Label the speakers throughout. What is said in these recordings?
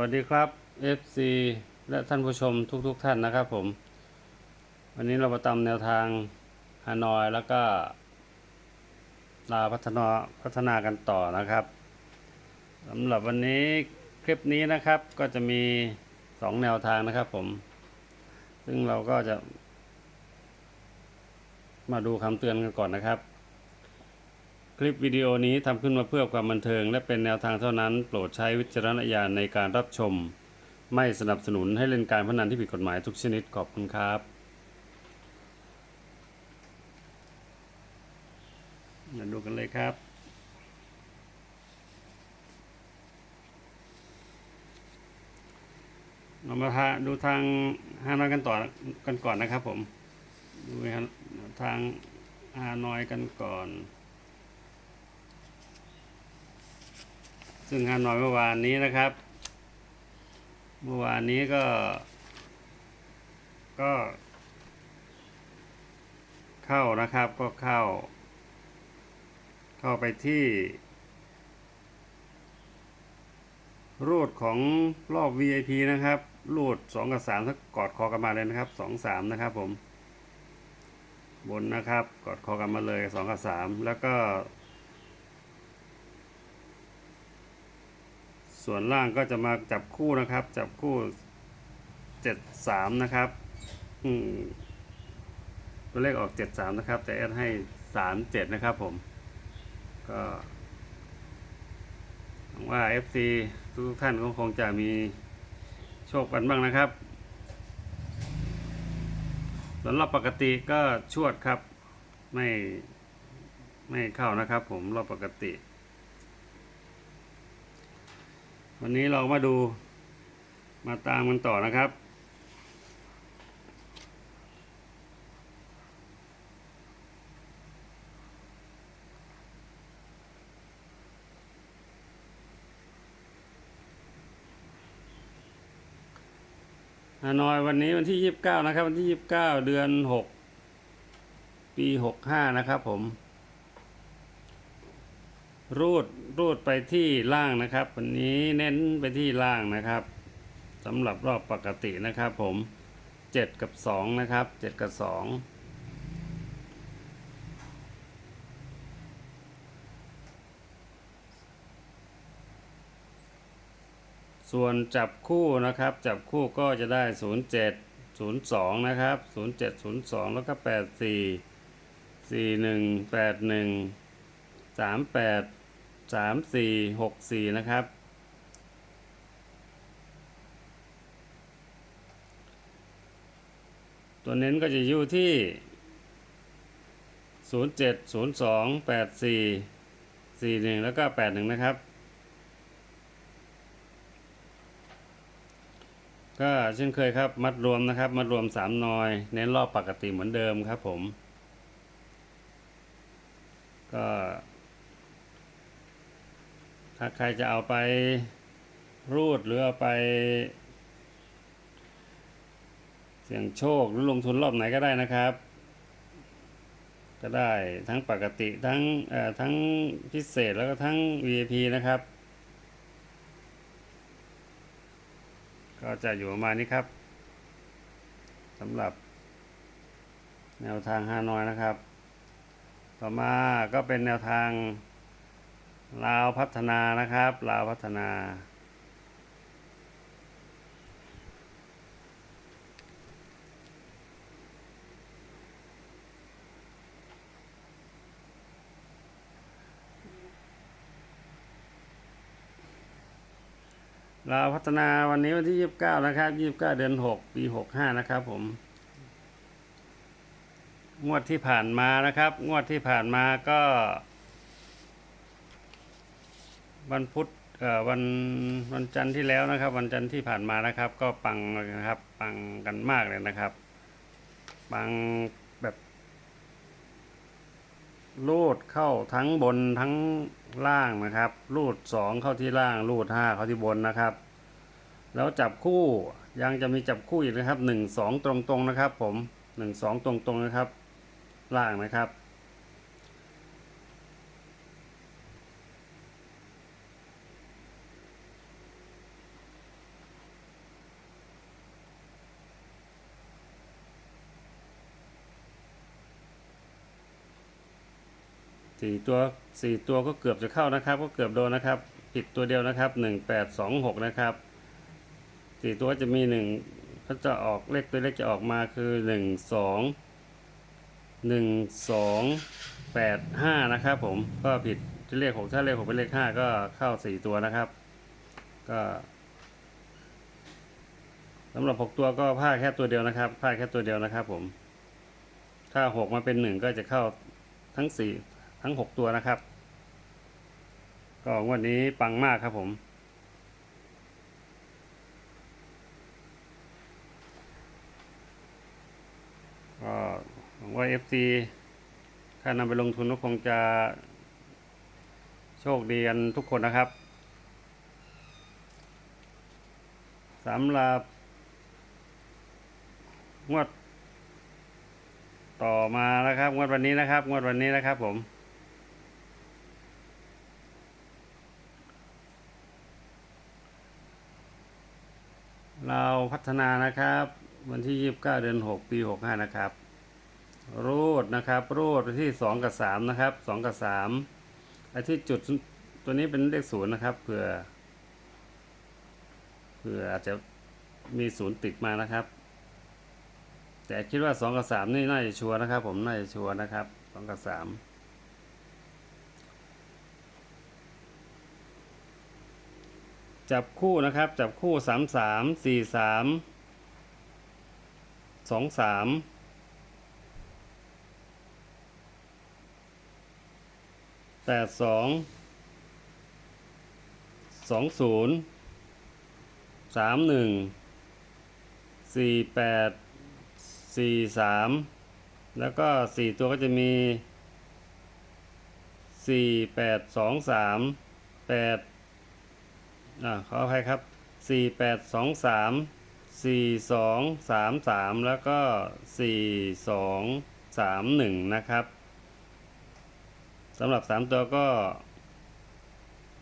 Speaker 1: วัสดีครับ FC และท่านผู้ชมทุกๆทท่านนะครับผม วันนี้เรามาตามแนวทางฮานอยแล้วก็ลาพัฒนาพัฒนากันต่อนะครับสำหรับวันนี้คลิปนี้นะครับก็จะมีสองแนวทางนะครับผม ซึ่งเราก็จะ มาดูคำเตือนกันก่อนนะครับ ลิปวิดีโอนี้ทำขึ้นมาเพื่อความบันเทิง และเป็นแนวทางเท่านั้น โปรดใช้วิจารณญาณในการรับชม ไม่สนับสนุนให้เล่นการพนันที่ผิดกฎหมายทุกชนิดขอบคุณครับมาดูกันเลยครับเรามาทาดูทางฮานอยกันต่อกันก่อนนะครับผม ดูทางฮานอยกันก่อน ซึ่งฮานอยเมื่อวานนี้นะครับ เมื่อวานนี้ก็ ก็ เข้านะครับก็เข้า เข้าไปที่ รูดของรอบ VIP นะครับ รูด2กับ3ถ้ากอดคอกันมาเลยนะครับ2 3นะครับผมบนนะครับ กอดคอกันมาเลย2กับ3แล้วก็ ส่วนล่างก็จะมาจับคู่นะครับ จับคู่เจ็ดสามนะครับ อืมตัวเลขออกเจ็ดสามนะครับ แต่แอดให้สามเจ็ดนะครับผม ก็หวังว่า FC ทุกท่านก็คงจะมีโชคกันบ้างนะครับสำหรับปกติก็ชวดครับ ไม่ไม่เข้านะครับผมรอบปกติ วันนี้เรามาดูมาตามกันต่อนะครับ ฮานอยวันนี้วันที่ 29 นะครับ วันที่ 29 เดือน 6 ปี 65 นะครับผม รูดรูดไปที่ล่างนะครับ วันนี้เน้นไปที่ล่างนะครับสำหรับรอบปกตินะครับ ผมเจ็ดกับสองนะครับเจ็ดกับสองส่วนจับคู่นะครับ จับคู่ก็จะได้ศูนย์เจ็ดศูนย์สองนะครับศูนย์เจ็ดศูนย์สองแล้วก็แปด สามแปดสามสี่หกสี่นะครับ ตัวเน้นก็จะอยู่ที่ศูนย์เจ็ดศูนย์สองแปดสี่สี่หนึ่งแล้วก็แปดหนึ่งนะครับ ก็เช่นเคยครับมัดรวมนะครับ มัดรวมสามนอย เน้นรอบปกติเหมือนเดิมครับผม ก็ ถ้าใครจะเอาไปรูดหรือเอาไป เสี่ยงโชคหรือลงทุนรอบไหนก็ได้นะครับ ก็ได้ทั้งปกติทั้งทั้งพิเศษแล้วก็ทั้ง VIP นะครับ ก็จะอยู่ประมาณนี้ครับสำหรับแนวทางฮานอยนะครับ ต่อมาก็เป็นแนวทาง ลาวพัฒนานะครับ ลาวพัฒนา ลาวพัฒนาวันนี้วันที่ 29 นะครับ 29 เดือน 6 ปี 65 นะครับผม งวดที่ผ่านมานะครับ งวดที่ผ่านมาก็ วันพุธวันวันจันทร์ที่แล้วนะครับ วันจันทร์ที่ผ่านมานะครับ ก็ปังเลยนะครับ ปังกันมากเลยนะครับ ปังแบบลูดเข้าทั้งบนทั้งล่างนะครับ ลูดสองเข้าที่ล่างลูดห้าเข้าที่บนนะครับ แล้วจับคู่ยังจะมีจับคู่อีกนะครับหนึ่งสองตรงๆนะครับ ผมหนึ่งสองตรงๆนะครับ ล่างนะครับ สี่ตัวสี่ตัวก็เกือบจะเข้านะครับ ก็เกือบโดนนะครับ ผิดตัวเดียวนะครับหนึ่งแปดสองหกนะครับสี่ตัวจะมีหนึ่งก็จะออกเลขตัวเลขจะออกมาคือหนึ่งสองหนึ่งสองแปดห้านะครับผมก็ผิดเลขหกถ้าเลขหกเป็นเลขห้าก็เข้าสี่ตัวนะครับ ก็สำหรับหกตัวก็พลาดแค่ตัวเดียวนะครับพลาดแค่ตัวเดียวนะครับผมถ้าหกมาเป็นหนึ่งก็จะเข้าทั้งสี่ ทั้งหกตัวนะครับ ก็งวันนี้ปังมากครับผม ก็หวังว่า FC ถ้านำไปลงทุนก็คงจะโชคดีกันทุกคนนะครับสำหรับงวดต่อมานะครับ งวดวันนี้นะครับ งวดวันนี้นะครับผม เราพัฒนานะครับ วันที่ 29 เดือน 6 ปี 65 นะครับ รูดนะครับ รูดที่ 2 กับ 3 นะครับ 2 กับ 3 ไอ้ที่จุดตัวนี้เป็นเลขศูนย์นะครับเผื่อเผื่ออาจจะมีศูนย์ติดมานะครับ แต่คิดว่า 2 กับ 3 นี่น่าจะชัวร์นะครับ ผมน่าจะชัวร์นะครับ 2 กับ 3 จับคู่นะครับ จับคู่สามสามสี่สามสองสามแปดสองสองศูนย์สามหนึ่งสี่แปดสี่สามแล้วก็สี่ตัวก็จะมีสี่แปดสองสามแปด อ่าขออภัยครับสี่แปดสองสามสี่สองสามสามแล้วก็สี่สองสามหนึ่งนะครับสำหรับสามตัวก็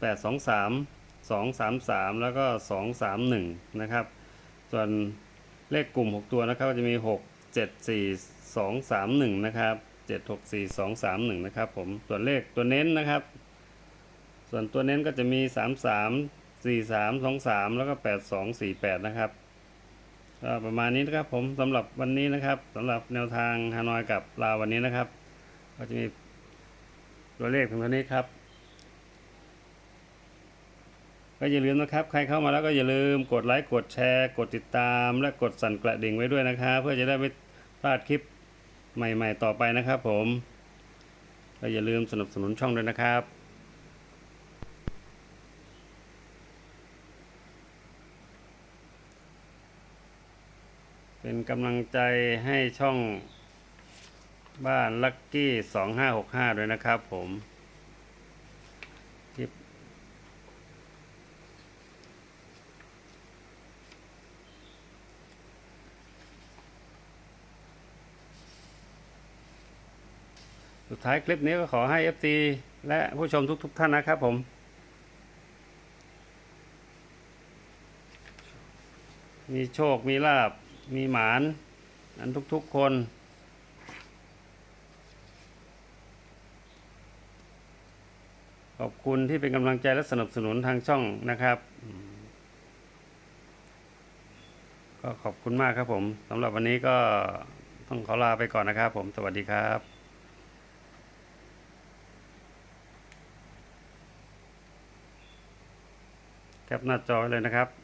Speaker 1: แปดสองสามสองสามสามแล้วก็สองสามหนึ่งนะครับ ส่วนเลขกลุ่มหกตัวนะครับก็จะมีหกเจ็ดสี่สองสามหนึ่งนะครับเจ็ดหกสี่สองสามหนึ่งนะครับผม ส่วนเลขตัวเน้นนะครับ ส่วนตัวเน้นก็จะมีสาม สี่สามสองสามแล้วก็แปดสองสี่แปดนะครับก็ประมาณนี้นะครับผมสำหรับวันนี้นะครับสำหรับแนวทางฮานอยกับลาววันนี้นะครับ ก็จะมีตัวเลขเพียงเท่านี้ครับ ก็อย่าลืมนะครับ ใครเข้ามาแล้วก็อย่าลืมกดไลค์กดแชร์ กดติดตาม และกดสั่นกระดิ่งไว้ด้วยนะครับเพื่อจะได้ไม่พลาดคลิปใหม่ ๆ ต่อไปนะครับ ผมก็อย่าลืมสนับสนุนช่องด้วยนะครับ เป็นกำลังใจให้ช่องบ้านลักกี้สองห้าหกห้าด้วยนะครับผมคลิปสุดท้ายคลิปนี้ก็ขอให้ FC และผู้ชมทุกๆท่านนะครับผม มีโชค มีลาบ มีหมานอันทุกๆคนขอบคุณที่เป็นกำลังใจและสนับสนุนทางช่องนะครับ ก็ขอบคุณมากครับผมสำหรับวันนี้ก็ต้องขอลาไปก่อนนะครับผมสวัสดีครับแคปหน้าจอเลยนะครับ